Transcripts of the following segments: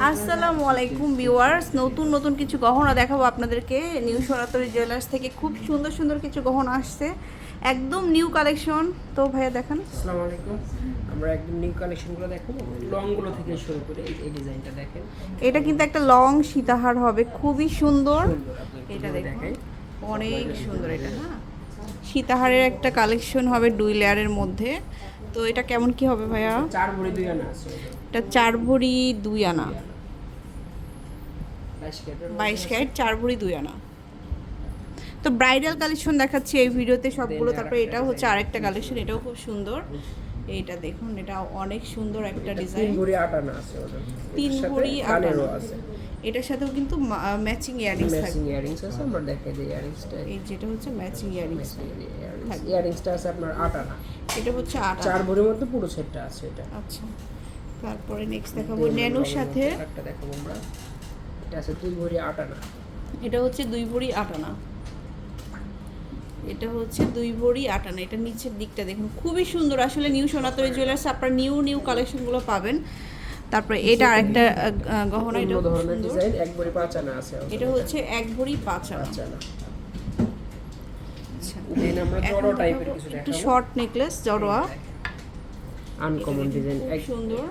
আসসালামু আলাইকুম ভিউয়ার্স। নতুন নতুন কিছু গহনা দেখাবো আপনাদেরকে। নিউ সনাতনী জুয়েলার্স থেকে খুব সুন্দর সুন্দর কিছু গহনা আসছে। একদম নিউ কালেকশন। তো ভাইয়া দেখান। আসসালামু আলাইকুম। আমরা একদম নিউ কালেকশনগুলো দেখো লংগুলো থেকে শুরু করে এই- ডিজাইনটা দেখেন। এটা কিন্তু একটা লং সীতাহার হবে খুবই সুন্দর। সুন্দর এটা দেখেন অনেক সুন্দর এটা হ্যাঁ। সীতাহারের একটা কালেকশন হবে দুই লেয়ারের মধ্যে। তো এটা কেমন কি হবে ভাইয়া? চার ভরি দুই আনা আছে। এটা চার ভরি দুই আনা। বাইশ ক্যারেট। চার ভরি দুই আনা। তো ব্রাইডাল কালেকশন দেখাচ্ছি এই ভিডিওতে সবগুলো তারপরে এটা হচ্ছে আরেকটা কালেকশন এটাও খুব সুন্দর। এইটা দেখুন এটা অনেক সুন্দর একটা ডিজাইন ভরি আট আনা আছে তিন ভরি আট কানেরও আনা। আছে। এটার সাথেও কিন্তু ম্যাচিং ইয়ারিংস ম্যাচিং ইয়ারিংস আছে আমরা দেখাই দিই ইয়ারিংসটা এই যেটা হচ্ছে ম্যাচিং ইয়ারিংস থাকবে। ইয়ারিংসটা আছে আপনার আট আনা। এটা হচ্ছে আট চার ভরির মধ্যে পুরো সেটটা আছে এটা। আচ্ছা। তারপরে নেক্সট দেখাবো ন্যানোর সাথে। একটা দেখাবো আমরা। এটা আছে দুই ভরি আট আনা। এটা হচ্ছে দুই ভরি আট আনা। এটা হচ্ছে দুই ভরি আট আনা। এটা নিচের দিকটা দেখুন খুবই সুন্দর। আসলে নিউ সোনাতরি জুয়েলার্স আপনার নিউ নিউ কালেকশনগুলো পাবেন। তারপরে এটা আরেকটা গহনা এটা ধরনের ডিজাইন এক ভরি পাঁচ আনা আছে এটা হচ্ছে এক ভরি পাঁচ আনা। আচ্ছা। দেন আমরা জড়ো টাইপের কিছু একটু শর্ট নেকলেস জড়োয়া। আনকমন ডিজাইন এক সুন্দর।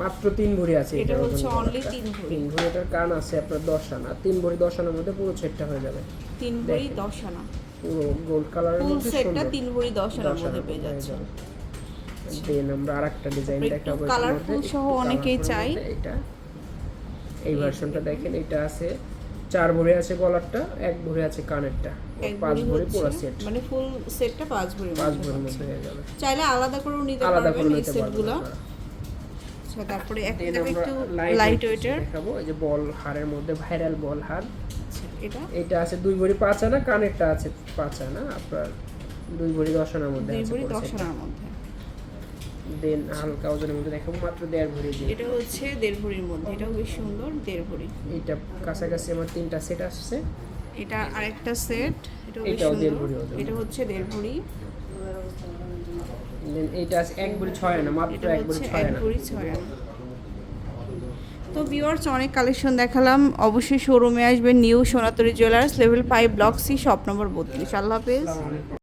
মাত্র তিন ভরি আছে এটা হচ্ছে অনলি তিন ভরি। তিন ভরি এটার কান আছে আপনার দশ আনা। তিন ভরি দশ আনার মধ্যে পুরো সেটটা হয়ে যাবে। তিন ভরি। দশ আনা। পুরো গোল্ড কালারের মধ্যে সেটটা তিন ভরি দশ আনার মধ্যে পেয়ে যাচ্ছে। দেন আমরা আরেকটা ডিজাইন দেখাবো colourful সহ অনেকেই চাই। এটা। এই ভার্সনটা দেখেন এটা আছে চার ভরি আছে গলারটা এক ভরি আছে কানেরটা। পাঁচ ভরি ভরি পুরো সেট মানে ফুল সেটটা পাঁচ ভরি পাঁচ ভরির মধ্যে হয়ে যাবে। চাইলে আলাদা করেও নিতে আলাদা করে নিতে সেটগুলো আপনারা। আচ্ছা তারপরে একটা একটু লাইট ওয়েটের দেখাবো এই যে বল হারের মধ্যে ভাইরাল বল হার এটা? এটা আছে দুই ভরি পাঁচ আনা কানেরটা আছে পাঁচ আনা আপনার দুই ভরি দশ আনার মধ্যে দুই ভরি দশ আনার মধ্যে। দেন হালকা ওজনের মধ্যে দেখাবো মাত্র দেড় ভরি দিয়ে। এটা হচ্ছে দেড় ভরির মধ্যে এটাও বেশ সুন্দর দেড় ভরি। এইটা কাছাকাছি আমার তিনটা সেট আসছে। এটা আরেকটা সেট এটাও দেড় ভরি এটা হচ্ছে দেড় ভরি। এইটা এক ভরি ছয় আনা মাত্র এটা এক ভরি ছয় আনা। তো ভিউয়ার্স অনেক কালেকশন দেখালাম। অবশ্যই শোরুমে আসবেন new Sonatori jewellers level five block C shop number বত্রিশ। আল্লাহ হাফেজ।